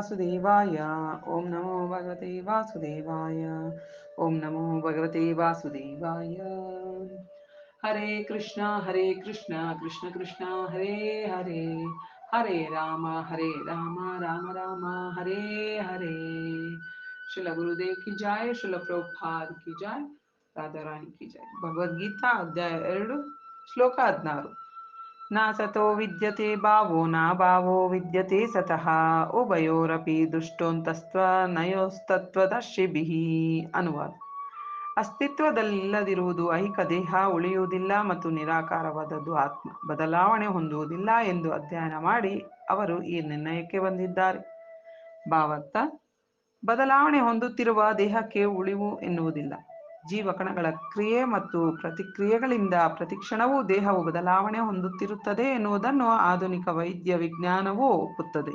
ವಾಸುದೇವಾಯ ಓಂ ನಮೋ ಭಗವತೆ ವಾಸುದೇವಾಯ ಓಂ ನಮೋ ಭಗವತೆ ವಾಸುದೇವಾಯ ಹರೇ ಕೃಷ್ಣ ಹರೇ ಕೃಷ್ಣ ಕೃಷ್ಣ ಕೃಷ್ಣ ಹರೇ ಹರೇ ಹರೇ ರಾಮ ಹರೇ ರಾಮ ರಾಮ ರಾಮ ಹರೇ ಹರೇ ಶಿಲ ಗುರುದೇವ್ ಕಿ ಜಾಯ್ ಶಿಲ ಪ್ರಭುಪಾದ್ ಕಿ ಜಾಯ್ ರಾಧಾರಾಣಿ ಕಿ ಜಾಯ್ ಭಗವದ್ಗೀತಾ ಅಧ್ಯಾಯ ಎರಡು ಶ್ಲೋಕ ಹದಿನಾರು न सतो विद्यते भावो न भावो विद्यते सतः उभयोरपि ದುಷ್ಟೋಂತಸ್ತ್ವನಯೋಸ್ತತ್ವದರ್ಶಿಭಿಃ ಅನುವಾದ ಅಸ್ತಿತ್ವದಲ್ಲಿಲ್ಲದಿರುವುದು ಐಹಿಕ ದೇಹ ಉಳಿಯುವುದಿಲ್ಲ ಮತ್ತು ನಿರಾಕಾರವಾದದ್ದು ಆತ್ಮ ಬದಲಾವಣೆ ಹೊಂದುವುದಿಲ್ಲ ಎಂದು ಅಧ್ಯಯನ ಮಾಡಿ ಅವರು ಈ ನಿರ್ಣಯಕ್ಕೆ ಬಂದಿದ್ದಾರೆ ಭಾವಾರ್ಥ ಬದಲಾವಣೆ ಹೊಂದುತ್ತಿರುವ ದೇಹಕ್ಕೆ ಉಳಿವು ಎನ್ನುವುದಿಲ್ಲ ಜೀವಕಣಗಳ ಕ್ರಿಯೆ ಮತ್ತು ಪ್ರತಿಕ್ರಿಯೆಗಳಿಂದ ಪ್ರತಿಕ್ಷಣವೂ ದೇಹವು ಬದಲಾವಣೆ ಹೊಂದುತ್ತಿರುತ್ತದೆ ಎನ್ನುವುದನ್ನು ಆಧುನಿಕ ವೈದ್ಯ ವಿಜ್ಞಾನವು ಒಪ್ಪುತ್ತದೆ.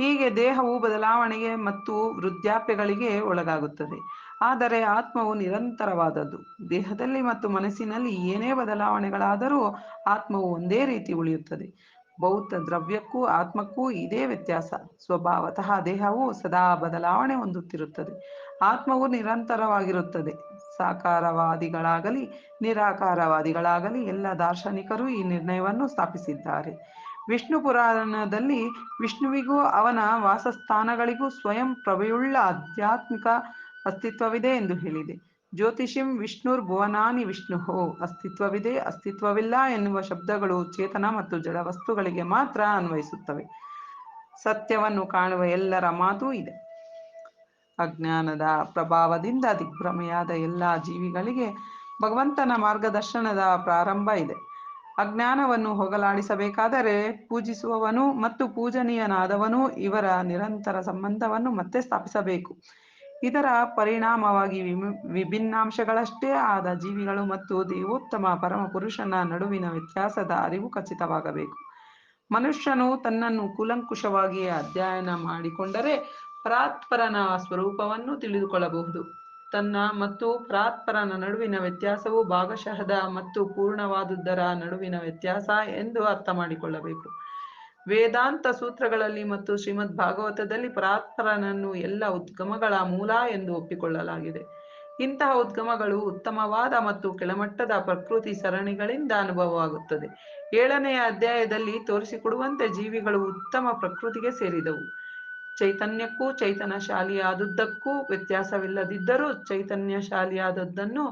ಹೀಗೆ ದೇಹವು ಬದಲಾವಣೆಗೆ ಮತ್ತು ವೃದ್ಧಾಪ್ಯಗಳಿಗೆ ಒಳಗಾಗುತ್ತದೆ. ಆದರೆ ಆತ್ಮವು ನಿರಂತರವಾದದ್ದು. ದೇಹದಲ್ಲಿ ಮತ್ತು ಮನಸ್ಸಿನಲ್ಲಿ ಏನೇ ಬದಲಾವಣೆಗಳಾದರೂ ಆತ್ಮವು ಒಂದೇ ರೀತಿ ಉಳಿಯುತ್ತದೆ. ಬೌದ್ಧ ದ್ರವ್ಯಕ್ಕೂ ಆತ್ಮಕ್ಕೂ ಇದೇ ವ್ಯತ್ಯಾಸ. ಸ್ವಭಾವತಃ ದೇಹವು ಸದಾ ಬದಲಾವಣೆ ಹೊಂದುತ್ತಿರುತ್ತದೆ. ಆತ್ಮವು ನಿರಂತರವಾಗಿರುತ್ತದೆ. ಸಾಕಾರವಾದಿಗಳಾಗಲಿ, ನಿರಾಕಾರವಾದಿಗಳಾಗಲಿ ಎಲ್ಲ ದಾರ್ಶನಿಕರು ಈ ನಿರ್ಣಯವನ್ನು ಸ್ಥಾಪಿಸಿದ್ದಾರೆ. ವಿಷ್ಣು ಪುರಾಣದಲ್ಲಿ ವಿಷ್ಣುವಿಗೂ ಅವನ ವಾಸಸ್ಥಾನಗಳಿಗೂ ಸ್ವಯಂ ಪ್ರಭೆಯುಳ್ಳ ಆಧ್ಯಾತ್ಮಿಕ ಅಸ್ತಿತ್ವವಿದೆ ಎಂದು ಹೇಳಿದೆ. ಜ್ಯೋತಿಷಿಂ ವಿಷ್ಣುರ್ ಭುವನಾನಿ ವಿಷ್ಣು ಅಸ್ತಿತ್ವವಿದೆ, ಅಸ್ತಿತ್ವವಿಲ್ಲ ಎನ್ನುವ ಶಬ್ದಗಳು ಚೇತನ ಮತ್ತು ಜಡ ವಸ್ತುಗಳಿಗೆ ಮಾತ್ರ ಅನ್ವಯಿಸುತ್ತವೆ. ಸತ್ಯವನ್ನು ಕಾಣುವ ಎಲ್ಲರ ಮಾತೂ ಇದೆ. ಅಜ್ಞಾನದ ಪ್ರಭಾವದಿಂದ ದಿಗ್ಭ್ರಮೆಯಾದ ಎಲ್ಲ ಜೀವಿಗಳಿಗೆ ಭಗವಂತನ ಮಾರ್ಗದರ್ಶನದ ಪ್ರಾರಂಭ ಇದೆ. ಅಜ್ಞಾನವನ್ನು ಹೋಗಲಾಡಿಸಬೇಕಾದರೆ ಪೂಜಿಸುವವನು ಮತ್ತು ಪೂಜನೀಯನಾದವನು ಇವರ ನಿರಂತರ ಸಂಬಂಧವನ್ನು ಮತ್ತೆ ಸ್ಥಾಪಿಸಬೇಕು. ಇದರ ಪರಿಣಾಮವಾಗಿ ವಿಭಿನ್ನಾಂಶಗಳಷ್ಟೇ ಆದ ಜೀವಿಗಳು ಮತ್ತು ದೇವೋತ್ತಮ ಪರಮ ಪುರುಷನ ನಡುವಿನ ವ್ಯತ್ಯಾಸದ ಅರಿವು ಖಚಿತವಾಗಬೇಕು. ಮನುಷ್ಯನು ತನ್ನನ್ನು ಕೂಲಂಕುಷವಾಗಿ ಅಧ್ಯಯನ ಮಾಡಿಕೊಂಡರೆ ಪರಾತ್ಪರನ ಸ್ವರೂಪವನ್ನು ತಿಳಿದುಕೊಳ್ಳಬಹುದು. ತನ್ನ ಮತ್ತು ಪ್ರಾತ್ಪರನ ನಡುವಿನ ವ್ಯತ್ಯಾಸವು ಭಾಗಶಃದ ಮತ್ತು ಪೂರ್ಣವಾದುದರ ನಡುವಿನ ವ್ಯತ್ಯಾಸ ಎಂದು ಅರ್ಥ ಮಾಡಿಕೊಳ್ಳಬೇಕು ವೇದಾಂತ ಸೂತ್ರಗಳಲ್ಲಿ ಮತ್ತು ಶ್ರೀಮದ್ ಭಾಗವತದಲ್ಲಿ ಪರಾತ್ಪರನನ್ನು ಎಲ್ಲ ಉದ್ಗಮಗಳ ಮೂಲ ಎಂದು ಒಪ್ಪಿಕೊಳ್ಳಲಾಗಿದೆ. ಇಂತಹ ಉದ್ಗಮಗಳು ಉತ್ತಮವಾದ ಮತ್ತು ಕೆಳಮಟ್ಟದ ಪ್ರಕೃತಿ ಸರಣಿಗಳಿಂದ ಅನುಭವವಾಗುತ್ತದೆ. ಏಳನೆಯ ಅಧ್ಯಾಯದಲ್ಲಿ ತೋರಿಸಿಕೊಡುವಂತೆ ಜೀವಿಗಳು ಉತ್ತಮ ಪ್ರಕೃತಿಗೆ ಸೇರಿದವು. ಚೈತನ್ಯಕ್ಕೂ ಚೈತನ್ಯಶಾಲಿಯಾದುದಕ್ಕೂ ವ್ಯತ್ಯಾಸವಿಲ್ಲದಿದ್ದರೂ ಚೈತನ್ಯಶಾಲಿಯಾದದ್ದನ್ನು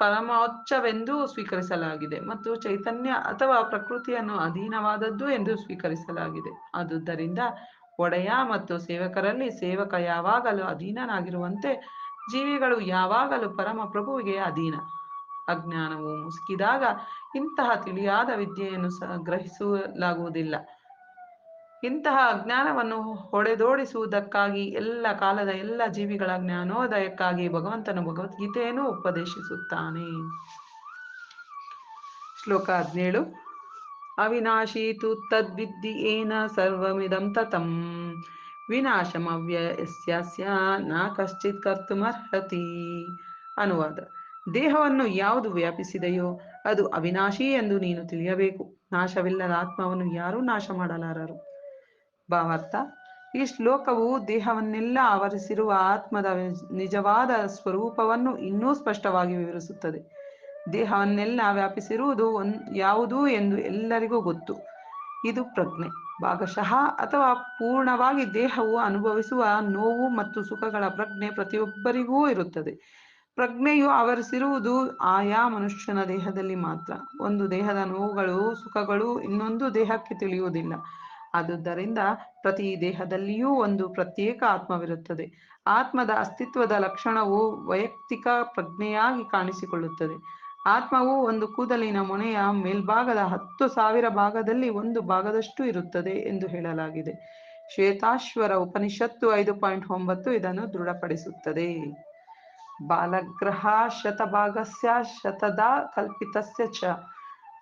ಪರಮೋಚ್ಚವೆಂದು ಸ್ವೀಕರಿಸಲಾಗಿದೆ ಮತ್ತು ಚೈತನ್ಯ ಅಥವಾ ಪ್ರಕೃತಿಯನ್ನು ಅಧೀನವಾದದ್ದು ಎಂದು ಸ್ವೀಕರಿಸಲಾಗಿದೆ. ಆದುದರಿಂದ ಒಡೆಯ ಮತ್ತು ಸೇವಕರಲ್ಲಿ ಸೇವಕ ಯಾವಾಗಲೂ ಅಧೀನನಾಗಿರುವಂತೆ ಜೀವಿಗಳು ಯಾವಾಗಲೂ ಪರಮ ಪ್ರಭುವಿಗೆ ಅಧೀನ. ಅಜ್ಞಾನವು ಮುಸುಕಿದಾಗ ಇಂತಹ ತಿಳಿಯಾದ ವಿದ್ಯೆಯನ್ನು ಸಹ ಗ್ರಹಿಸಲಾಗುವುದಿಲ್ಲ. ಇಂತಹ ಅಜ್ಞಾನವನ್ನು ಹೊಡೆದೋಡಿಸುವುದಕ್ಕಾಗಿ ಎಲ್ಲ ಕಾಲದ ಎಲ್ಲ ಜೀವಿಗಳ ಜ್ಞಾನೋದಯಕ್ಕಾಗಿ ಭಗವಂತನು ಭಗವದ್ಗೀತೆಯನ್ನು ಉಪದೇಶಿಸುತ್ತಾನೆ. ಶ್ಲೋಕ ಹದಿನೇಳು. ಅವಿನಾಶೀತು ತದ್ವಿದ್ಧಿ ಏನ ಸರ್ವಮಿದಂ ತತಂ. ವಿನಾಶಮವ್ಯಸ್ಯ ನಾ ಕಶ್ಚಿತ್ ಕರ್ತುಮರ್ಹತಿ. ಅನುವಾದ. ದೇಹವನ್ನು ಯಾವುದು ವ್ಯಾಪಿಸಿದೆಯೋ ಅದು ಅವಿನಾಶಿ ಎಂದು ನೀನು ತಿಳಿಯಬೇಕು. ನಾಶವಿಲ್ಲದ ಆತ್ಮವನ್ನು ಯಾರೂ ನಾಶ ಮಾಡಲಾರರು. ಭಾವಾರ್ಥ ಈ ಶ್ಲೋಕವು ದೇಹವನ್ನೆಲ್ಲ ಆವರಿಸಿರುವ ಆತ್ಮದ ನಿಜವಾದ ಸ್ವರೂಪವನ್ನು ಇನ್ನೂ ಸ್ಪಷ್ಟವಾಗಿ ವಿವರಿಸುತ್ತದೆ. ದೇಹವನ್ನೆಲ್ಲ ವ್ಯಾಪಿಸಿರುವುದು ಒನ್, ಯಾವುದು ಎಂದು ಎಲ್ಲರಿಗೂ ಗೊತ್ತು. ಇದು ಪ್ರಜ್ಞೆ. ಭಾಗಶಃ ಅಥವಾ ಪೂರ್ಣವಾಗಿ ದೇಹವು ಅನುಭವಿಸುವ ನೋವು ಮತ್ತು ಸುಖಗಳ ಪ್ರಜ್ಞೆ ಪ್ರತಿಯೊಬ್ಬರಿಗೂ ಇರುತ್ತದೆ. ಪ್ರಜ್ಞೆಯು ಆವರಿಸಿರುವುದು ಆಯಾ ಮನುಷ್ಯನ ದೇಹದಲ್ಲಿ ಮಾತ್ರ. ಒಂದು ದೇಹದ ನೋವುಗಳು, ಸುಖಗಳು ಇನ್ನೊಂದು ದೇಹಕ್ಕೆ ತಿಳಿಯುವುದಿಲ್ಲ. ಆದುದರಿಂದ ಪ್ರತಿ ದೇಹದಲ್ಲಿಯೂ ಒಂದು ಪ್ರತ್ಯೇಕ ಆತ್ಮವಿರುತ್ತದೆ. ಆತ್ಮದ ಅಸ್ತಿತ್ವದ ಲಕ್ಷಣವು ವೈಯಕ್ತಿಕ ಪ್ರಜ್ಞೆಯಾಗಿ ಕಾಣಿಸಿಕೊಳ್ಳುತ್ತದೆ. ಆತ್ಮವು ಒಂದು ಕೂದಲಿನ ಮೊನೆಯ ಮೇಲ್ಭಾಗದ ಹತ್ತು ಸಾವಿರ ಭಾಗದಲ್ಲಿ ಒಂದು ಭಾಗದಷ್ಟು ಇರುತ್ತದೆ ಎಂದು ಹೇಳಲಾಗಿದೆ. ಶ್ವೇತಾಶ್ವರ ಉಪನಿಷತ್ತು ಐದು ಪಾಯಿಂಟ್ ಒಂಬತ್ತು ಇದನ್ನು ದೃಢಪಡಿಸುತ್ತದೆ. ಬಾಲಗ್ರಹ ಶತಭಾಗಸ್ಯ ಶತದ ಕಲ್ಪಿತಸ್ಯ ಚ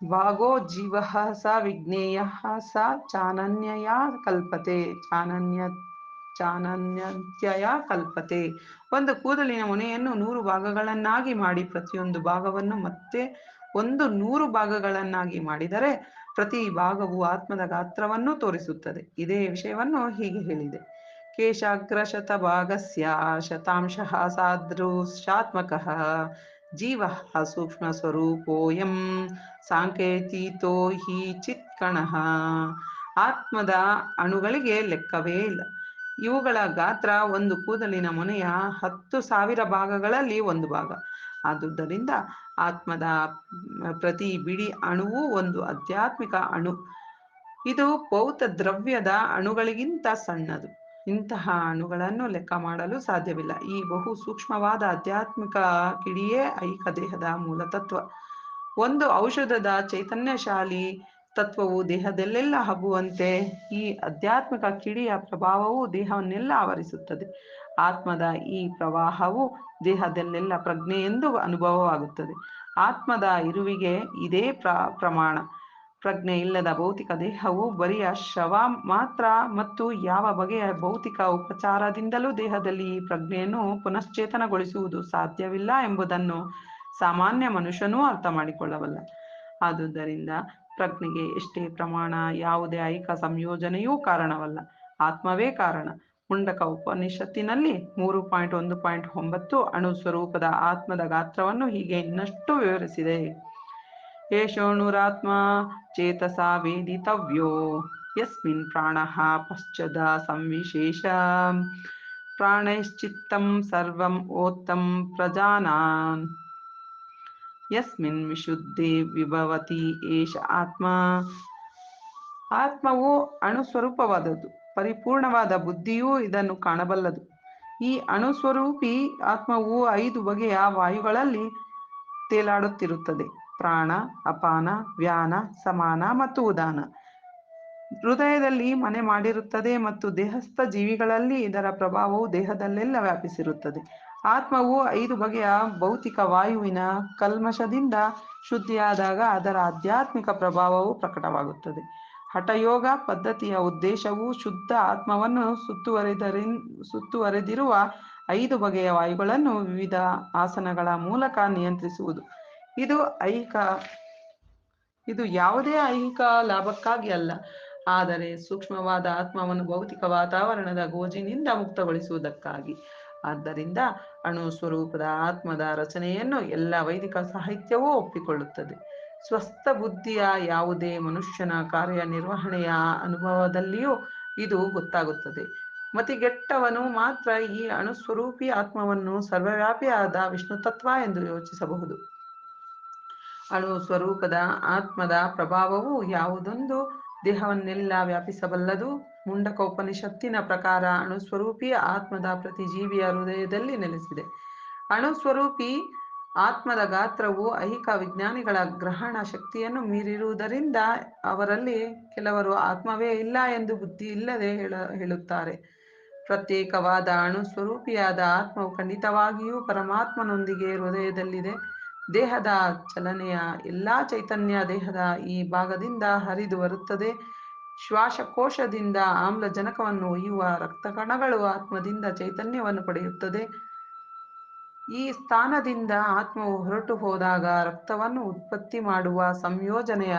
ಭಾಗೋ ಜೀವ ಸ ವಿಜ್ಞೇಯ ಸ ಚಾನನ್ಯಯ ಕಲ್ಪತೆ ಚಾನನ್ಯ ಚಾನನ್ಯತ್ಯಯ ಕಲ್ಪತೆ ಒಂದು ಕೂದಲಿನ ಮೊನೆಯನ್ನು ನೂರು ಭಾಗಗಳನ್ನಾಗಿ ಮಾಡಿ ಪ್ರತಿಯೊಂದು ಭಾಗವನ್ನು ಮತ್ತೆ ಒಂದು ನೂರು ಭಾಗಗಳನ್ನಾಗಿ ಮಾಡಿದರೆ ಪ್ರತಿ ಭಾಗವು ಆತ್ಮದ ಗಾತ್ರವನ್ನು ತೋರಿಸುತ್ತದೆ. ಇದೇ ವಿಷಯವನ್ನು ಹೀಗೆ ಹೇಳಿದೆ. ಕೇಶಾಗ್ರಶತ ಭಾಗಸ್ಯ ಶತಾಂಶ ಸಾದೃಶಾತ್ಮಕಃ ಜೀವ ಸೂಕ್ಷ್ಮ ಸ್ವರೂಪೋಯಂ ಸಾಂಕೇತಿತೋ ಹಿ ಚಿತ್ಕಣಃ ಆತ್ಮದ ಅಣುಗಳಿಗೆ ಲೆಕ್ಕವೇ ಇಲ್ಲ. ಇವುಗಳ ಗಾತ್ರ ಒಂದು ಕೂದಲಿನ ಮೊನೆಯ ಹತ್ತು ಸಾವಿರ ಭಾಗಗಳಲ್ಲಿ ಒಂದು ಭಾಗ. ಆದುದರಿಂದ ಆತ್ಮದ ಪ್ರತಿ ಬಿಡಿ ಅಣುವು ಒಂದು ಆಧ್ಯಾತ್ಮಿಕ ಅಣು. ಇದು ಭೌತ ದ್ರವ್ಯದ ಅಣುಗಳಿಗಿಂತ ಸಣ್ಣದು. ಇಂತಹ ಅಣುಗಳನ್ನು ಲೆಕ್ಕ ಮಾಡಲು ಸಾಧ್ಯವಿಲ್ಲ. ಈ ಬಹು ಸೂಕ್ಷ್ಮವಾದ ಆಧ್ಯಾತ್ಮಿಕ ಕಿಡಿಯೇ ಐಕ ದೇಹದ ಮೂಲ ತತ್ವ. ಒಂದು ಔಷಧದ ಚೈತನ್ಯಶಾಲಿ ತತ್ವವು ದೇಹದಲ್ಲೆಲ್ಲ ಹಬ್ಬುವಂತೆ ಈ ಆಧ್ಯಾತ್ಮಿಕ ಕಿಡಿಯ ಪ್ರಭಾವವು ದೇಹವನ್ನೆಲ್ಲ ಆವರಿಸುತ್ತದೆ. ಆತ್ಮದ ಈ ಪ್ರವಾಹವು ದೇಹದಲ್ಲೆಲ್ಲ ಪ್ರಜ್ಞೆ ಎಂದು ಅನುಭವವಾಗುತ್ತದೆ. ಆತ್ಮದ ಇರುವಿಗೆ ಇದೇ ಪ್ರ, ಪ್ರಮಾಣ. ಪ್ರಜ್ಞೆ ಇಲ್ಲದ ಭೌತಿಕ ದೇಹವು ಬರಿಯ ಶವ ಮಾತ್ರ ಮತ್ತು ಯಾವ ಬಗೆಯ ಭೌತಿಕ ಉಪಚಾರದಿಂದಲೂ ದೇಹದಲ್ಲಿ ಈ ಪ್ರಜ್ಞೆಯನ್ನು ಪುನಶ್ಚೇತನಗೊಳಿಸುವುದು ಸಾಧ್ಯವಿಲ್ಲ ಎಂಬುದನ್ನು ಸಾಮಾನ್ಯ ಮನುಷ್ಯನೂ ಅರ್ಥ ಮಾಡಿಕೊಳ್ಳಬಲ್ಲ. ಆದುದರಿಂದ ಪ್ರಜ್ಞೆಗೆ ಎಷ್ಟೇ ಪ್ರಮಾಣ ಯಾವುದೇ ಐಕ ಸಂಯೋಜನೆಯೂ ಕಾರಣವಲ್ಲ. ಆತ್ಮವೇ ಕಾರಣ. ಮುಂಡಕ ಉಪನಿಷತ್ತಿನಲ್ಲಿ ಮೂರು ಪಾಯಿಂಟ್ ಒಂದು ಪಾಯಿಂಟ್ ಒಂಬತ್ತು ಅಣು ಸ್ವರೂಪದ ಆತ್ಮದ ಗಾತ್ರವನ್ನು ಹೀಗೆ ಇನ್ನಷ್ಟು ವಿವರಿಸಿದೆ. ಏಷೋಣುರಾತ್ಮ ಚೇತಸಾ ವೇದಿತವ್ಯೋ ಯಸ್ಮಿನ್ ಪ್ರಾಣಃ ಪಶ್ಚದ ಸಂವಿಶೇಷ ಪ್ರಾಣೈಶ್ಚಿತ್ತಂ ಸರ್ವಂ ಓತ್ತಂ ಪ್ರಜಾನಾನ್ ಯಸ್ಮಿನ್ ವಿಶುದ್ಧಿ ವಿಭವತಿ ಏಷ ಆತ್ಮ ಆತ್ಮವು ಅಣುಸ್ವರೂಪವಾದದ್ದು ಪರಿಪೂರ್ಣವಾದ ಬುದ್ಧಿಯೂ ಇದನ್ನು ಕಾಣಬಲ್ಲದು। ಈ ಅಣುಸ್ವರೂಪಿ ಆತ್ಮವು ಐದು ಬಗೆಯ ವಾಯುಗಳಲ್ಲಿ ತೇಲಾಡುತ್ತಿರುತ್ತದೆ। ಪ್ರಾಣ, ಅಪಾನ, ವ್ಯಾನ, ಸಮಾನ ಮತ್ತು ಉದಾನ. ಹೃದಯದಲ್ಲಿ ಮನೆ ಮಾಡಿರುತ್ತದೆ ಮತ್ತು ದೇಹಸ್ಥ ಜೀವಿಗಳಲ್ಲಿ ಇದರ ಪ್ರಭಾವವು ದೇಹದಲ್ಲೆಲ್ಲ ವ್ಯಾಪಿಸಿರುತ್ತದೆ. ಆತ್ಮವು ಐದು ಬಗೆಯ ಭೌತಿಕ ವಾಯುವಿನ ಕಲ್ಮಶದಿಂದ ಶುದ್ಧಿಯಾದಾಗ ಅದರ ಆಧ್ಯಾತ್ಮಿಕ ಪ್ರಭಾವವು ಪ್ರಕಟವಾಗುತ್ತದೆ. ಹಠಯೋಗ ಪದ್ಧತಿಯ ಉದ್ದೇಶವು ಶುದ್ಧ ಆತ್ಮವನ್ನು ಸುತ್ತುವರೆದರಿ ಸುತ್ತುವರೆದಿರುವ ಐದು ಬಗೆಯ ವಾಯುಗಳನ್ನು ವಿವಿಧ ಆಸನಗಳ ಮೂಲಕ ನಿಯಂತ್ರಿಸುವುದು. ಇದು ಐಹಿಕ, ಇದು ಯಾವುದೇ ಐಹಿಕ ಲಾಭಕ್ಕಾಗಿ ಅಲ್ಲ. ಆದರೆ ಸೂಕ್ಷ್ಮವಾದ ಆತ್ಮವನ್ನು ಭೌತಿಕ ವಾತಾವರಣದ ಗೋಜಿನಿಂದ ಮುಕ್ತಗೊಳಿಸುವುದಕ್ಕಾಗಿ. ಆದ್ದರಿಂದ ಅಣು ಸ್ವರೂಪದ ಆತ್ಮದ ರಚನೆಯನ್ನು ಎಲ್ಲ ವೈದಿಕ ಸಾಹಿತ್ಯವೂ ಒಪ್ಪಿಕೊಳ್ಳುತ್ತದೆ. ಸ್ವಸ್ಥ ಬುದ್ಧಿಯ ಯಾವುದೇ ಮನುಷ್ಯನ ಕಾರ್ಯನಿರ್ವಹಣೆಯ ಅನುಭವದಲ್ಲಿಯೂ ಇದು ಗೊತ್ತಾಗುತ್ತದೆ. ಮತಿಗೆಟ್ಟವನು ಮಾತ್ರ ಈ ಅಣುಸ್ವರೂಪಿ ಆತ್ಮವನ್ನು ಸರ್ವವ್ಯಾಪಿಯಾದ ವಿಷ್ಣು ತತ್ವ ಎಂದು ಯೋಚಿಸಬಹುದು. ಅಣು ಸ್ವರೂಪದ ಆತ್ಮದ ಪ್ರಭಾವವು ಯಾವುದೊಂದು ದೇಹವನ್ನೆಲ್ಲ ವ್ಯಾಪಿಸಬಲ್ಲದು. ಮುಂಡಕ ಉಪನಿಷತ್ತಿನ ಪ್ರಕಾರ ಅಣುಸ್ವರೂಪಿ ಆತ್ಮದ ಪ್ರತಿ ಜೀವಿಯ ಹೃದಯದಲ್ಲಿ ನೆಲೆಸಿದೆ. ಅಣು ಸ್ವರೂಪಿ ಆತ್ಮದ ಗಾತ್ರವು ಐಹಿಕ ವಿಜ್ಞಾನಿಗಳ ಗ್ರಹಣ ಶಕ್ತಿಯನ್ನು ಮೀರಿರುವುದರಿಂದ ಅವರಲ್ಲಿ ಕೆಲವರು ಆತ್ಮವೇ ಇಲ್ಲ ಎಂದು ಬುದ್ಧಿ ಇಲ್ಲದೆ ಹೇಳ, ಹೇಳುತ್ತಾರೆ. ಪ್ರತ್ಯೇಕವಾದ ಅಣುಸ್ವರೂಪಿಯಾದ ಆತ್ಮವು ಖಂಡಿತವಾಗಿಯೂ ಪರಮಾತ್ಮನೊಂದಿಗೆ ಹೃದಯದಲ್ಲಿದೆ. ದೇಹದ ಚಲನೆಯ ಎಲ್ಲಾ ಚೈತನ್ಯ ದೇಹದ ಈ ಭಾಗದಿಂದ ಹರಿದು ಬರುತ್ತದೆ. ಶ್ವಾಸಕೋಶದಿಂದ ಆಮ್ಲಜನಕವನ್ನು ಒಯ್ಯುವ ರಕ್ತ ಕಣಗಳು ಆತ್ಮದಿಂದ ಚೈತನ್ಯವನ್ನು ಪಡೆಯುತ್ತದೆ. ಈ ಸ್ಥಾನದಿಂದ ಆತ್ಮವು ಹೊರಟು ಹೋದಾಗ ರಕ್ತವನ್ನು ಉತ್ಪತ್ತಿ ಮಾಡುವ ಸಂಯೋಜನೆಯ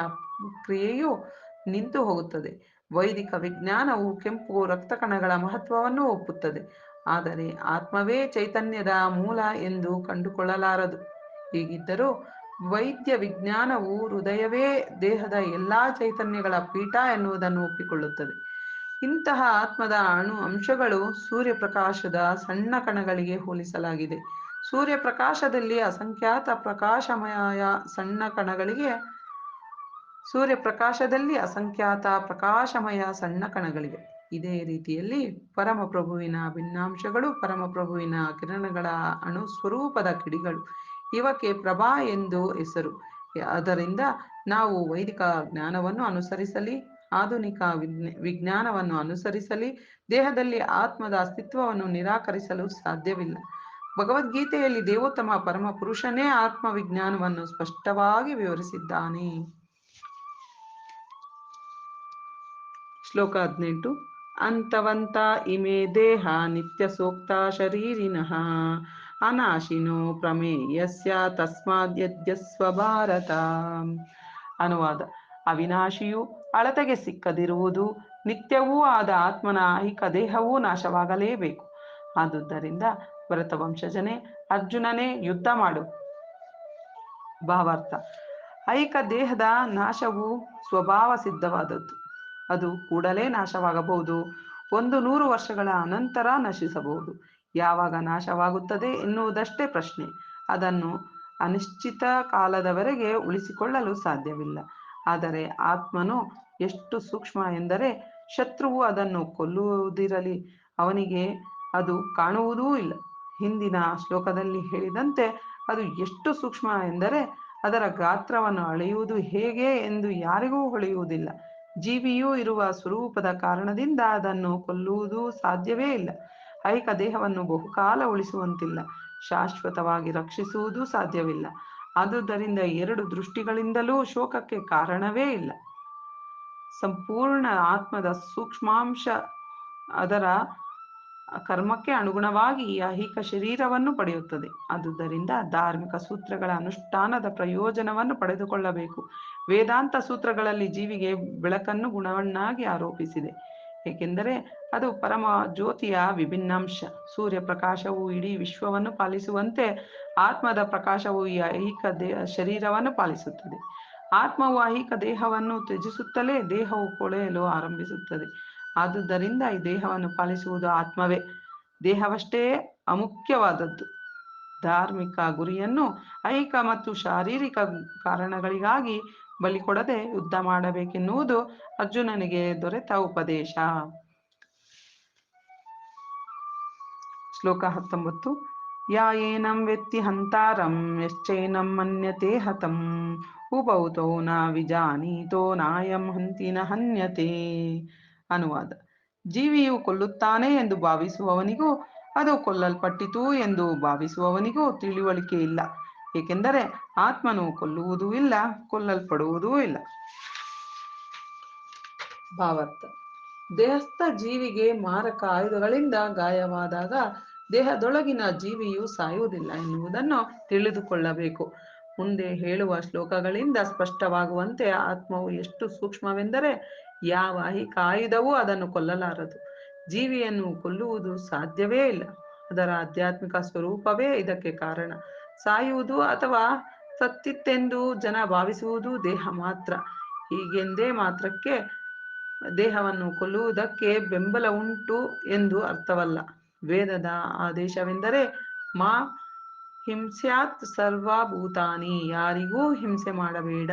ಕ್ರಿಯೆಯು ನಿಂತು ಹೋಗುತ್ತದೆ. ವೈದಿಕ ವಿಜ್ಞಾನವು ಕೆಂಪು ರಕ್ತ ಕಣಗಳ ಮಹತ್ವವನ್ನು ಒಪ್ಪುತ್ತದೆ. ಆದರೆ ಆತ್ಮವೇ ಚೈತನ್ಯದ ಮೂಲ ಎಂದು ಕಂಡುಕೊಳ್ಳಲಾರದು. ಹೀಗಿದ್ದರೂ ವೈದ್ಯ ವಿಜ್ಞಾನವು ಹೃದಯವೇ ದೇಹದ ಎಲ್ಲಾ ಚೈತನ್ಯಗಳ ಪೀಠ ಎನ್ನುವುದನ್ನು ಒಪ್ಪಿಕೊಳ್ಳುತ್ತದೆ. ಇಂತಹ ಆತ್ಮದ ಅಣು ಅಂಶಗಳು ಸೂರ್ಯಪ್ರಕಾಶದ ಸಣ್ಣ ಕಣಗಳಿಗೆ ಹೋಲಿಸಲಾಗಿದೆ. ಸೂರ್ಯಪ್ರಕಾಶದಲ್ಲಿ ಅಸಂಖ್ಯಾತ ಪ್ರಕಾಶಮಯ ಸಣ್ಣ ಕಣಗಳಿಗೆ ಸೂರ್ಯಪ್ರಕಾಶದಲ್ಲಿ ಅಸಂಖ್ಯಾತ ಪ್ರಕಾಶಮಯ ಸಣ್ಣ ಕಣಗಳಿವೆ ಇದೇ ರೀತಿಯಲ್ಲಿ ಪರಮಪ್ರಭುವಿನ ಭಿನ್ನಾಂಶಗಳು, ಪರಮಪ್ರಭುವಿನ ಕಿರಣಗಳ ಅಣು ಸ್ವರೂಪದ ಕಿಡಿಗಳು. ಇವಕ್ಕೆ ಪ್ರಭಾ ಎಂದು ಹೆಸರು. ಅದರಿಂದ ನಾವು ವೈದಿಕ ಜ್ಞಾನವನ್ನು ಅನುಸರಿಸಲಿ, ಆಧುನಿಕ ವಿಜ್ಞಾನವನ್ನು ಅನುಸರಿಸಲಿ, ದೇಹದಲ್ಲಿ ಆತ್ಮದ ಅಸ್ತಿತ್ವವನ್ನು ನಿರಾಕರಿಸಲು ಸಾಧ್ಯವಿಲ್ಲ. ಭಗವದ್ಗೀತೆಯಲ್ಲಿ ದೇವೋತ್ತಮ ಪರಮ ಪುರುಷನೇ ಆತ್ಮ ವಿಜ್ಞಾನವನ್ನು ಸ್ಪಷ್ಟವಾಗಿ ವಿವರಿಸಿದ್ದಾನೆ. ಶ್ಲೋಕ ಹದಿನೆಂಟು. ಅಂತವಂತ ಇಮೆ ದೇಹ ನಿತ್ಯ ಸೂಕ್ತ ಶರೀರಿನಃ. ಅನಾಶಿನೋ ಪ್ರಮೇಯಸ್ಯ ತಸ್ಮಾದ್ಯಸ್ವ ಭಾರತ ಅನುವಾದ ಅವಿನಾಶಿಯು ಅಳತೆಗೆ ಸಿಕ್ಕದಿರುವುದು ನಿತ್ಯವೂ ಆದ ಆತ್ಮನ ಐಕ ದೇಹವೂ ನಾಶವಾಗಲೇಬೇಕು. ಆದುದರಿಂದ ಭರತವಂಶಜನೇ ಅರ್ಜುನನೇ ಯುದ್ಧ ಮಾಡು. ಭಾವಾರ್ಥ. ಐಕ ದೇಹದ ನಾಶವು ಸ್ವಭಾವ ಸಿದ್ಧವಾದದ್ದು. ಅದು ಕೂಡಲೇ ನಾಶವಾಗಬಹುದು. ಒಂದು ನೂರು ವರ್ಷಗಳ ಅನಂತರ ನಶಿಸಬಹುದು. ಯಾವಾಗ ನಾಶವಾಗುತ್ತದೆ ಎನ್ನುವುದಷ್ಟೇ ಪ್ರಶ್ನೆ. ಅದನ್ನು ಅನಿಶ್ಚಿತ ಕಾಲದವರೆಗೆ ಉಳಿಸಿಕೊಳ್ಳಲು ಸಾಧ್ಯವಿಲ್ಲ. ಆದರೆ ಆತ್ಮನು ಎಷ್ಟು ಸೂಕ್ಷ್ಮ ಎಂದರೆ ಶತ್ರುವು ಅದನ್ನು ಕೊಲ್ಲುವುದಿರಲಿ, ಅವನಿಗೆ ಅದು ಕಾಣುವುದೂ ಇಲ್ಲ. ಹಿಂದಿನ ಶ್ಲೋಕದಲ್ಲಿ ಹೇಳಿದಂತೆ ಅದು ಎಷ್ಟು ಸೂಕ್ಷ್ಮ ಎಂದರೆ ಅದರ ಗಾತ್ರವನ್ನು ಅಳೆಯುವುದು ಹೇಗೆ ಎಂದು ಯಾರಿಗೂ ಹೊಳೆಯುವುದಿಲ್ಲ. ಜೀವಿಯೂ ಇರುವ ಸ್ವರೂಪದ ಕಾರಣದಿಂದ ಅದನ್ನು ಕೊಲ್ಲುವುದು ಸಾಧ್ಯವೇ ಇಲ್ಲ. ಐಕ ದೇಹವನ್ನು ಬಹುಕಾಲ ಉಳಿಸುವಂತಿಲ್ಲ, ಶಾಶ್ವತವಾಗಿ ರಕ್ಷಿಸುವುದೂ ಸಾಧ್ಯವಿಲ್ಲ. ಆದುದರಿಂದ ಎರಡು ದೃಷ್ಟಿಗಳಿಂದಲೂ ಶೋಕಕ್ಕೆ ಕಾರಣವೇ ಇಲ್ಲ. ಸಂಪೂರ್ಣ ಆತ್ಮದ ಸೂಕ್ಷ್ಮಾಂಶ ಅದರ ಕರ್ಮಕ್ಕೆ ಅನುಗುಣವಾಗಿ ಈ ಐಹಿಕ ಶರೀರವನ್ನು ಪಡೆಯುತ್ತದೆ. ಆದುದರಿಂದ ಧಾರ್ಮಿಕ ಸೂತ್ರಗಳ ಅನುಷ್ಠಾನದ ಪ್ರಯೋಜನವನ್ನು ಪಡೆದುಕೊಳ್ಳಬೇಕು. ವೇದಾಂತ ಸೂತ್ರಗಳಲ್ಲಿ ಜೀವಿಗೆ ಬೆಳಕನ್ನು ಗುಣವನ್ನಾಗಿ ಆರೋಪಿಸಿದೆ. ಏಕೆಂದರೆ ಅದು ಪರಮ ಜ್ಯೋತಿಯ ವಿಭಿನ್ನಾಂಶ. ಸೂರ್ಯ ಪ್ರಕಾಶವು ಇಡೀ ವಿಶ್ವವನ್ನು ಪಾಲಿಸುವಂತೆ ಆತ್ಮದ ಪ್ರಕಾಶವು ಈ ಐಹಿಕ ದೇಹ ಶರೀರವನ್ನು ಪಾಲಿಸುತ್ತದೆ. ಆತ್ಮವು ಐಹಿಕ ದೇಹವನ್ನು ತ್ಯಜಿಸುತ್ತಲೇ ದೇಹವು ಕೊಳೆಯಲು ಆರಂಭಿಸುತ್ತದೆ. ಆದುದರಿಂದ ಈ ದೇಹವನ್ನು ಪಾಲಿಸುವುದು ಆತ್ಮವೇ. ದೇಹವಷ್ಟೇ ಅಮುಖ್ಯವಾದದ್ದು. ಧಾರ್ಮಿಕ ಗುರಿಯನ್ನು ಐಹಿಕ ಮತ್ತು ಶಾರೀರಿಕ ಕಾರಣಗಳಿಗಾಗಿ ಬಲಿ ಕೊಡದೆ ಯುದ್ಧ ಮಾಡಬೇಕೆನ್ನುವುದು ಅರ್ಜುನನಿಗೆ ದೊರೆತ ಉಪದೇಶ. ಶ್ಲೋಕ ಹತ್ತೊಂಬತ್ತು. ಯಾ ಏನಂ ಹಂತಾರಂ, ಯಶ್ಚೈನಂ ಮನ್ಯತೆ ಹತಂ. ಉಭೌತೋ ನ ವಿಜಾನೀತೋ ನಾಯಂ ಹಂತಿನ ಹನ್ಯತೆ. ಅನುವಾದ. ಜೀವಿಯು ಕೊಲ್ಲುತ್ತಾನೆ ಎಂದು ಭಾವಿಸುವವನಿಗೂ ಅದು ಕೊಲ್ಲಲ್ಪಟ್ಟಿತು ಎಂದು ಭಾವಿಸುವವನಿಗೂ ತಿಳುವಳಿಕೆ ಇಲ್ಲ. ಏಕೆಂದರೆ ಆತ್ಮನು ಕೊಲ್ಲುವುದೂ ಇಲ್ಲ, ಕೊಲ್ಲಲ್ಪಡುವುದೂ ಇಲ್ಲ. ಭಾವಾರ್ಥ. ದೇಹಸ್ಥ ಜೀವಿಗೆ ಮಾರಕ ಆಯುಧಗಳಿಂದ ಗಾಯವಾದಾಗ ದೇಹದೊಳಗಿನ ಜೀವಿಯು ಸಾಯುವುದಿಲ್ಲ ಎನ್ನುವುದನ್ನು ತಿಳಿದುಕೊಳ್ಳಬೇಕು. ಮುಂದೆ ಹೇಳುವ ಶ್ಲೋಕಗಳಿಂದ ಸ್ಪಷ್ಟವಾಗುವಂತೆ ಆತ್ಮವು ಎಷ್ಟು ಸೂಕ್ಷ್ಮವೆಂದರೆ ಯಾವ ಐಹಿಕ ಆಯುಧವೂ ಅದನ್ನು ಕೊಲ್ಲಲಾರದು. ಜೀವಿಯನ್ನು ಕೊಲ್ಲುವುದು ಸಾಧ್ಯವೇ ಇಲ್ಲ. ಅದರ ಆಧ್ಯಾತ್ಮಿಕ ಸ್ವರೂಪವೇ ಇದಕ್ಕೆ ಕಾರಣ. ಸಾಯುವುದು ಅಥವಾ ಸತ್ತಿತ್ತೆಂದು ಜನ ಭಾವಿಸುವುದು ದೇಹ ಮಾತ್ರ. ಹೀಗೆಂದೇ ಮಾತ್ರಕ್ಕೆ ದೇಹವನ್ನು ಕೊಲ್ಲುವುದಕ್ಕೆ ಬೆಂಬಲ ಉಂಟು ಎಂದು ಅರ್ಥವಲ್ಲ. ವೇದದ ಆದೇಶವೆಂದರೆ, ಮಾ ಹಿಂಸ್ಯಾತ್ ಸರ್ವಭೂತಾನಿ, ಯಾರಿಗೂ ಹಿಂಸೆ ಮಾಡಬೇಡ.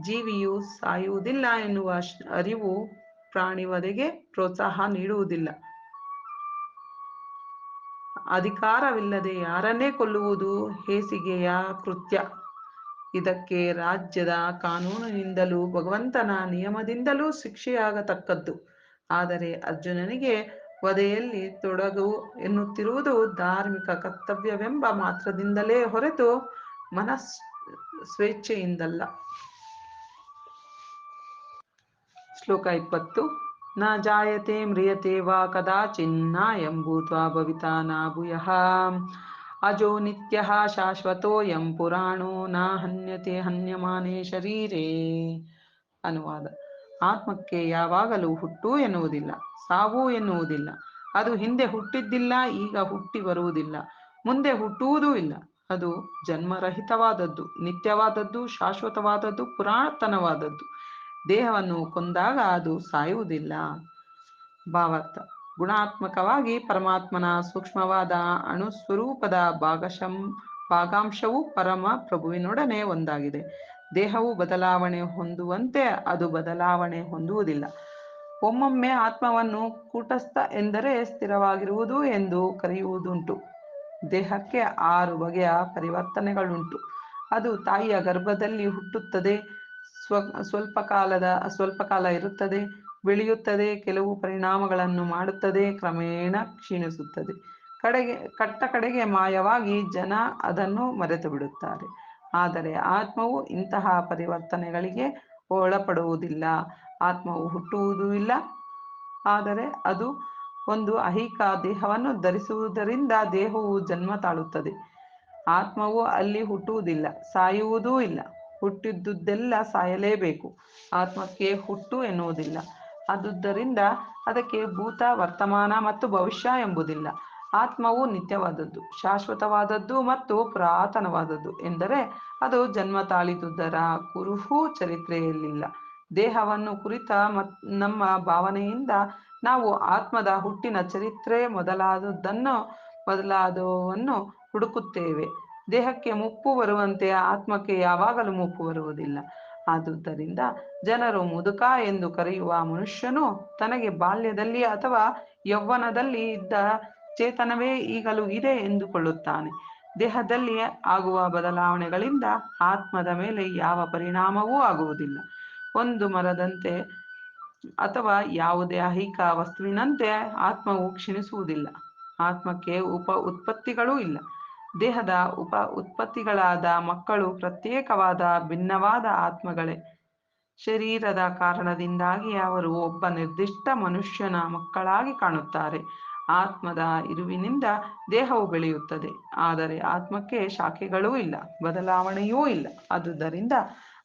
ಜೀವಿಯು ಸಾಯುವುದಿಲ್ಲ ಎನ್ನುವ ಅರಿವು ಪ್ರಾಣಿವಧೆಗೆ ಪ್ರೋತ್ಸಾಹ ನೀಡುವುದಿಲ್ಲ. ಅಧಿಕಾರವಿಲ್ಲದೆ ಯಾರನ್ನೇ ಕೊಲ್ಲುವುದು ಹೇಸಿಗೆಯ ಕೃತ್ಯ. ಇದಕ್ಕೆ ರಾಜ್ಯದ ಕಾನೂನಿನಿಂದಲೂ ಭಗವಂತನ ನಿಯಮದಿಂದಲೂ ಶಿಕ್ಷೆಯಾಗತಕ್ಕದ್ದು. ಆದರೆ ಅರ್ಜುನನಿಗೆ ವಧೆಯಲ್ಲಿ ತೊಡಗು ಎನ್ನುತ್ತಿರುವುದು ಧಾರ್ಮಿಕ ಕರ್ತವ್ಯವೆಂಬ ಮಾತ್ರದಿಂದಲೇ ಹೊರತು ಮನಸ್, ಸ್ವೇಚ್ಛೆಯಿಂದಲ್ಲ. ಶ್ಲೋಕ ಇಪ್ಪತ್ತು. ನ ಜಾಯತೆ ಮ್ರಿಯತೆ ವಾ ಕದಾಚಿನ್ನಾಯಂ ಭೂತ್ವಾ ಭವಿತಾ ನಾಭೂಯ. ಭೂಯಃ ಅಜೋ ನಿತ್ಯ ಶಾಶ್ವತೋಯಂ ಪುರಾಣೋ ನ ಹನ್ಯತೆ ಹನ್ಯಮಾನೆ ಶರೀರೇ. ಅನುವಾದ. ಆತ್ಮಕ್ಕೆ ಯಾವಾಗಲೂ ಹುಟ್ಟು ಎನ್ನುವುದಿಲ್ಲ, ಸಾವು ಎನ್ನುವುದಿಲ್ಲ. ಅದು ಹಿಂದೆ ಹುಟ್ಟಿದ್ದಿಲ್ಲ, ಈಗ ಹುಟ್ಟಿ ಬರುವುದಿಲ್ಲ. ಮುಂದೆ ಹುಟ್ಟುವುದೂ ಇಲ್ಲ. ಅದು ಜನ್ಮರಹಿತವಾದದ್ದು, ನಿತ್ಯವಾದದ್ದು, ಶಾಶ್ವತವಾದದ್ದು, ಪುರಾತನವಾದದ್ದು. ದೇಹವನ್ನು ಕೊಂದಾಗ ಅದು ಸಾಯುವುದಿಲ್ಲ. ಭಾವಾರ್ಥ ಗುಣಾತ್ಮಕವಾಗಿ ಪರಮಾತ್ಮನ ಸೂಕ್ಷ್ಮವಾದ ಅಣುಸ್ವರೂಪದ ಭಾಗಶಂ, ಭಾಗಾಂಶವು ಪರಮ ಪ್ರಭುವಿನೊಡನೆ ಒಂದಾಗಿದೆ. ದೇಹವು ಬದಲಾವಣೆ ಹೊಂದುವಂತೆ ಅದು ಬದಲಾವಣೆ ಹೊಂದುವುದಿಲ್ಲ. ಒಮ್ಮೊಮ್ಮೆ ಆತ್ಮವನ್ನು ಕೂಟಸ್ಥ ಎಂದರೆ ಸ್ಥಿರವಾಗಿರುವುದು ಎಂದು ಕರೆಯುವುದುಂಟು. ದೇಹಕ್ಕೆ ಆರು ಬಗೆಯ ಪರಿವರ್ತನೆಗಳುಂಟು. ಅದು ತಾಯಿಯ ಗರ್ಭದಲ್ಲಿ ಹುಟ್ಟುತ್ತದೆ. ಸ್ವ, ಸ್ವಲ್ಪ ಕಾಲದ, ಸ್ವಲ್ಪ ಕಾಲ ಇರುತ್ತದೆ, ಬೆಳೆಯುತ್ತದೆ, ಕೆಲವು ಪರಿಣಾಮಗಳನ್ನು ಮಾಡುತ್ತದೆ, ಕ್ರಮೇಣ ಕ್ಷೀಣಿಸುತ್ತದೆ. ಕಡೆಗೆ, ಕಟ್ಟ ಕಡೆಗೆ ಮಾಯವಾಗಿ ಜನ ಅದನ್ನು ಮರೆತು ಬಿಡುತ್ತಾರೆ. ಆದರೆ ಆತ್ಮವು ಇಂತಹ ಪರಿವರ್ತನೆಗಳಿಗೆ ಒಳಪಡುವುದಿಲ್ಲ. ಆತ್ಮವು ಹುಟ್ಟುವುದೂ ಇಲ್ಲ. ಆದರೆ ಅದು ಒಂದು ಅಹಿಕ ದೇಹವನ್ನು ಧರಿಸುವುದರಿಂದ ದೇಹವು ಜನ್ಮ ತಾಳುತ್ತದೆ. ಆತ್ಮವು ಅಲ್ಲಿ ಹುಟ್ಟುವುದಿಲ್ಲ, ಸಾಯುವುದೂ ಇಲ್ಲ. ಹುಟ್ಟಿದ್ದುದೆಲ್ಲ ಸಾಯಲೇಬೇಕು. ಆತ್ಮಕ್ಕೆ ಹುಟ್ಟು ಎನ್ನುವುದಿಲ್ಲ. ಆದುದರಿಂದ ಅದಕ್ಕೆ ಭೂತ, ವರ್ತಮಾನ ಮತ್ತು ಭವಿಷ್ಯ ಎಂಬುದಿಲ್ಲ. ಆತ್ಮವು ನಿತ್ಯವಾದದ್ದು, ಶಾಶ್ವತವಾದದ್ದು ಮತ್ತು ಪುರಾತನವಾದದ್ದು ಎಂದರೆ ಅದು ಜನ್ಮ ತಾಳಿದುದರ ಕುರುಹು ಚರಿತ್ರೆಯಲ್ಲಿಲ್ಲ. ದೇಹವನ್ನು ಕುರಿತ ಮತ್, ನಮ್ಮ ಭಾವನೆಯಿಂದ ನಾವು ಆತ್ಮದ ಹುಟ್ಟಿನ ಚರಿತ್ರೆ ಮೊದಲಾದದ್ದನ್ನು, ಮೊದಲಾದವನ್ನು ಹುಡುಕುತ್ತೇವೆ. ದೇಹಕ್ಕೆ ಮುಪ್ಪು ಬರುವಂತೆ ಆತ್ಮಕ್ಕೆ ಯಾವಾಗಲೂ ಮುಪ್ಪು ಬರುವುದಿಲ್ಲ. ಆದುದರಿಂದ ಜನರು ಮುದುಕ ಎಂದು ಕರೆಯುವ ಮನುಷ್ಯನು ತನಗೆ ಬಾಲ್ಯದಲ್ಲಿ ಅಥವಾ ಯೌವನದಲ್ಲಿ ಇದ್ದ ಚೇತನವೇ ಈಗಲೂ ಇದೆ ಎಂದುಕೊಳ್ಳುತ್ತಾನೆ. ದೇಹದಲ್ಲಿ ಆಗುವ ಬದಲಾವಣೆಗಳಿಂದ ಆತ್ಮದ ಮೇಲೆ ಯಾವ ಪರಿಣಾಮವೂ ಆಗುವುದಿಲ್ಲ. ಒಂದು ಮರದಂತೆ ಅಥವಾ ಯಾವುದೇ ಐಹಿಕ ವಸ್ತುವಿನಂತೆ ಆತ್ಮವು ಕ್ಷೀಣಿಸುವುದಿಲ್ಲ. ಆತ್ಮಕ್ಕೆ ಉಪ ಉತ್ಪತ್ತಿಗಳೂ ಇಲ್ಲ. ದೇಹದ ಉಪ ಉತ್ಪತ್ತಿಗಳಾದ ಮಕ್ಕಳು ಪ್ರತ್ಯೇಕವಾದ ಭಿನ್ನವಾದ ಆತ್ಮಗಳೇ. ಶರೀರದ ಕಾರಣದಿಂದಾಗಿ ಅವರು ಒಬ್ಬ ನಿರ್ದಿಷ್ಟ ಮನುಷ್ಯನ ಮಕ್ಕಳಾಗಿ ಕಾಣುತ್ತಾರೆ. ಆತ್ಮದ ಇರುವಿನಿಂದ ದೇಹವು ಬೆಳೆಯುತ್ತದೆ. ಆದರೆ ಆತ್ಮಕ್ಕೆ ಶಾಖೆಗಳೂ ಇಲ್ಲ, ಬದಲಾವಣೆಯೂ ಇಲ್ಲ. ಆದುದರಿಂದ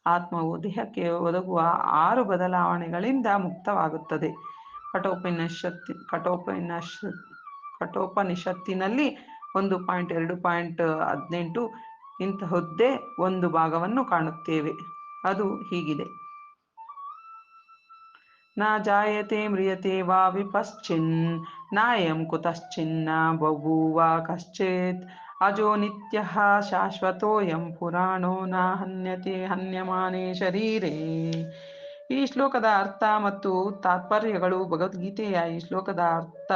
ಆತ್ಮವು ದೇಹಕ್ಕೆ ಒದಗುವ ಆರು ಬದಲಾವಣೆಗಳಿಂದ ಮುಕ್ತವಾಗುತ್ತದೆ. ಕಠೋಪನಿಷತ್ತಿ ಕಠೋಪನಿಷ ಕಠೋಪನಿಷತ್ತಿನಲ್ಲಿ ಒಂದು ಪಾಯಿಂಟ್ ಎರಡು ಪಾಯಿಂಟ್ ಹದಿನೆಂಟು ಇಂತಹದ್ದೇ ಒಂದು ಭಾಗವನ್ನು ಕಾಣುತ್ತೇವೆ. ಅದು ಹೀಗಿದೆ. ನ ಜಾಯತೆ ಮ್ರಿಯತೆ ವಾ ವಿಪಶ್ಚಿನ್, ನಾಯಂ ಕುತಶ್ಚಿನ್ನ ಬಭೂವ ಕಶ್ಚೇತ್, ಅಜೋ ನಿತ್ಯ ಶಾಶ್ವತೋಯಂ ಪುರಾಣೋ ನ ಹನ್ಯತೆ ಹನ್ಯಮಾನೆ ಶರೀರೇ. ಈ ಶ್ಲೋಕದ ಅರ್ಥ ಮತ್ತು ತಾತ್ಪರ್ಯಗಳು ಭಗವದ್ಗೀತೆಯ ಈ ಶ್ಲೋಕದ ಅರ್ಥ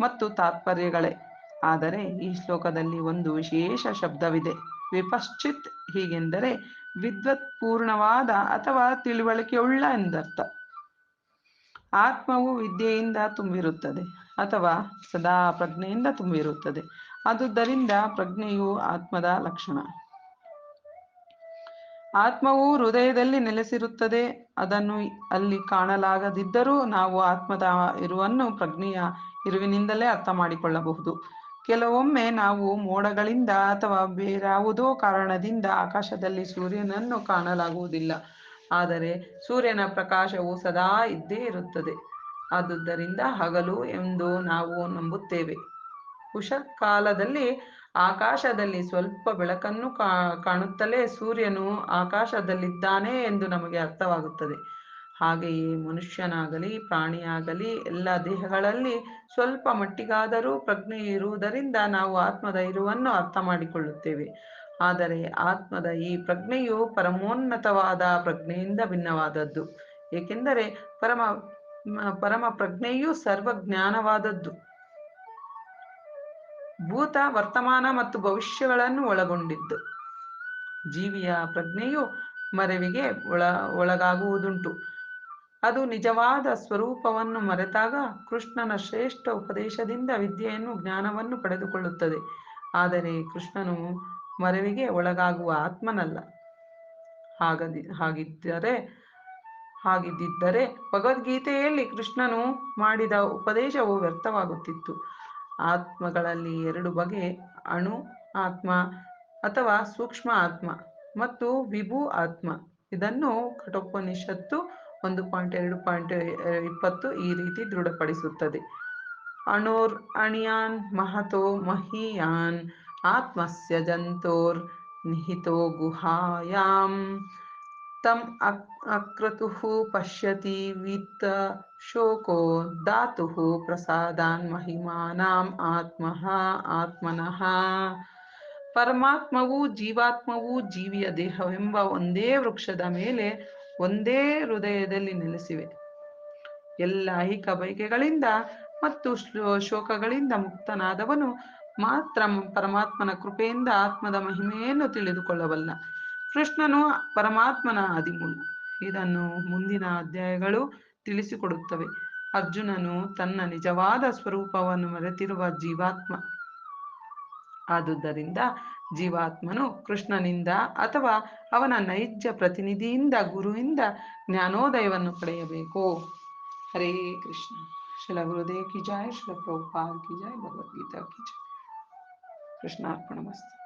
ಮತ್ತು ತಾತ್ಪರ್ಯಗಳೇ. ಆದರೆ ಈ ಶ್ಲೋಕದಲ್ಲಿ ಒಂದು ವಿಶೇಷ ಶಬ್ದವಿದೆ. ವಿಪಶ್ಚಿತ್ ಹೀಗೆಂದರೆ ವಿದ್ವತ್ಪೂರ್ಣವಾದ ಅಥವಾ ತಿಳುವಳಿಕೆಯುಳ್ಳ ಎಂದರ್ಥ. ಆತ್ಮವು ವಿದ್ಯೆಯಿಂದ ತುಂಬಿರುತ್ತದೆ ಅಥವಾ ಸದಾ ಪ್ರಜ್ಞೆಯಿಂದ ತುಂಬಿರುತ್ತದೆ. ಆದುದರಿಂದ ಪ್ರಜ್ಞೆಯು ಆತ್ಮದ ಲಕ್ಷಣ. ಆತ್ಮವು ಹೃದಯದಲ್ಲಿ ನೆಲೆಸಿರುತ್ತದೆ. ಅದನ್ನು ಅಲ್ಲಿ ಕಾಣಲಾಗದಿದ್ದರೂ ನಾವು ಆತ್ಮದ ಇರುವನ್ನು ಪ್ರಜ್ಞೆಯ ಇರುವಿನಿಂದಲೇ ಅರ್ಥ ಮಾಡಿಕೊಳ್ಳಬಹುದು ಕೆಲವೊಮ್ಮೆ ನಾವು ಮೋಡಗಳಿಂದ ಅಥವಾ ಬೇರಾವುದೋ ಕಾರಣದಿಂದ ಆಕಾಶದಲ್ಲಿ ಸೂರ್ಯನನ್ನು ಕಾಣಲಾಗುವುದಿಲ್ಲ. ಆದರೆ ಸೂರ್ಯನ ಪ್ರಕಾಶವು ಸದಾ ಇದ್ದೇ ಇರುತ್ತದೆ. ಆದುದರಿಂದ ಹಗಲು ಎಂದು ನಾವು ನಂಬುತ್ತೇವೆ. ಉಷಕಾಲದಲ್ಲಿ ಆಕಾಶದಲ್ಲಿ ಸ್ವಲ್ಪ ಬೆಳಕನ್ನು ಕಾಣುತ್ತಲೇ ಸೂರ್ಯನು ಆಕಾಶದಲ್ಲಿದ್ದಾನೆ ಎಂದು ನಮಗೆ ಅರ್ಥವಾಗುತ್ತದೆ. ಹಾಗೆಯೇ ಮನುಷ್ಯನಾಗಲಿ, ಪ್ರಾಣಿಯಾಗಲಿ, ಎಲ್ಲ ದೇಹಗಳಲ್ಲಿ ಸ್ವಲ್ಪ ಮಟ್ಟಿಗಾದರೂ ಪ್ರಜ್ಞೆ ಇರುವುದರಿಂದ ನಾವು ಆತ್ಮದ ಇರುವನ್ನು ಅರ್ಥ ಮಾಡಿಕೊಳ್ಳುತ್ತೇವೆ. ಆದರೆ ಆತ್ಮದ ಈ ಪ್ರಜ್ಞೆಯು ಪರಮೋನ್ನತವಾದ ಪ್ರಜ್ಞೆಯಿಂದ ಭಿನ್ನವಾದದ್ದು. ಏಕೆಂದರೆ ಪರಮ ಪರಮ ಪ್ರಜ್ಞೆಯು ಸರ್ವಜ್ಞಾನವಾದದ್ದು. ಭೂತ, ವರ್ತಮಾನ ಮತ್ತು ಭವಿಷ್ಯಗಳನ್ನು ಒಳಗೊಂಡಿದ್ದು. ಜೀವಿಯ ಪ್ರಜ್ಞೆಯು ಮರವಿಗೆ ಒಳ, ಒಳಗಾಗುವುದುಂಟು. ಅದು ನಿಜವಾದ ಸ್ವರೂಪವನ್ನು ಮರೆತಾಗ ಕೃಷ್ಣನ ಶ್ರೇಷ್ಠ ಉಪದೇಶದಿಂದ ವಿದ್ಯೆಯನ್ನು ಜ್ಞಾನವನ್ನು ಪಡೆದುಕೊಳ್ಳುತ್ತದೆ. ಆದರೆ ಕೃಷ್ಣನು ಮರವಿಗೆ ಒಳಗಾಗುವ ಆತ್ಮನಲ್ಲ. ಹಾಗದಿ, ಹಾಗಿದ್ದರೆ ಹಾಗಿದ್ದರೆ ಭಗವದ್ಗೀತೆಯಲ್ಲಿ ಕೃಷ್ಣನು ಮಾಡಿದ ಉಪದೇಶವು ವ್ಯರ್ಥವಾಗುತ್ತಿತ್ತು. ಆತ್ಮಗಳಲ್ಲಿ ಎರಡು ಬಗೆ, ಅಣು ಆತ್ಮ ಅಥವಾ ಸೂಕ್ಷ್ಮ ಆತ್ಮ ಮತ್ತು ವಿಭು ಆತ್ಮ. ಇದನ್ನು ಕಠೋಪನಿಷತ್ತು ಒಂದು ಪಾಯಿಂಟ್ ಎರಡು ಪಾಯಿಂಟ್ ಇಪ್ಪತ್ತು ಈ ರೀತಿ ದೃಢಪಡಿಸುತ್ತದೆ. ಅಣೋರ್ ಅಣಿಯಾನ್ ಮಹತೋ ಮಹಿಯಾನ್ ಆತ್ಮಸ್ಯ ಜಂತೋರ್ ನಿಹಿತೋ ಗುಹಾಯಾಂ. ತಂ ಅಕ್ರತು ಪಶ್ಯತಿ ವಿತ್ತ ಶೋಕೋ ದಾತು ಪ್ರಸಾದಾನ್ ಮಹಿಮಾನಾಂ ಆತ್ಮಃ ಆತ್ಮನಃ. ಪರಮಾತ್ಮವು ಜೀವಾತ್ಮವು ಜೀವಿಯ ದೇಹವೆಂಬ ಒಂದೇ ವೃಕ್ಷದ ಮೇಲೆ ಒಂದೇ ಹೃದಯದಲ್ಲಿ ನೆಲೆಸಿವೆ. ಎಲ್ಲ ಐಹಿಕ ಬೈಕೆಗಳಿಂದ ಮತ್ತು ಶೋಕಗಳಿಂದ ಮುಕ್ತನಾದವನು ಮಾತ್ರ ಪರಮಾತ್ಮನ ಕೃಪೆಯಿಂದ ಆತ್ಮದ ಮಹಿಮೆಯನ್ನು ತಿಳಿದುಕೊಳ್ಳಬಲ್ಲ. ಕೃಷ್ಣನು ಪರಮಾತ್ಮನ ಆದಿಮೂಲ ಇದನ್ನು ಮುಂದಿನ ಅಧ್ಯಾಯಗಳು ತಿಳಿಸಿಕೊಡುತ್ತವೆ. ಅರ್ಜುನನು ತನ್ನ ನಿಜವಾದ ಸ್ವರೂಪವನ್ನು ಮರೆತಿರುವ ಜೀವಾತ್ಮ. ಆದುದರಿಂದ ಜೀವಾತ್ಮನು ಕೃಷ್ಣನಿಂದ ಅಥವಾ ಅವನ ನೈಜ ಪ್ರತಿನಿಧಿಯಿಂದ, ಗುರುವಿಂದ ಜ್ಞಾನೋದಯವನ್ನು ಪಡೆಯಬೇಕು. ಹರೇ ಕೃಷ್ಣ. ಶಿಲ ಗುರುದೇವ್ ಕಿ ಜಾಯ್ ಶಿಲ ಪ್ರಭುಪಾಲ್ ಕಿ ಜಾಯ್ ಭಗವದ್ಗೀತಾ ಕಿ ಜಾಯ್ ಕೃಷ್ಣಾರ್ಪಣ ಮಸ್ತು.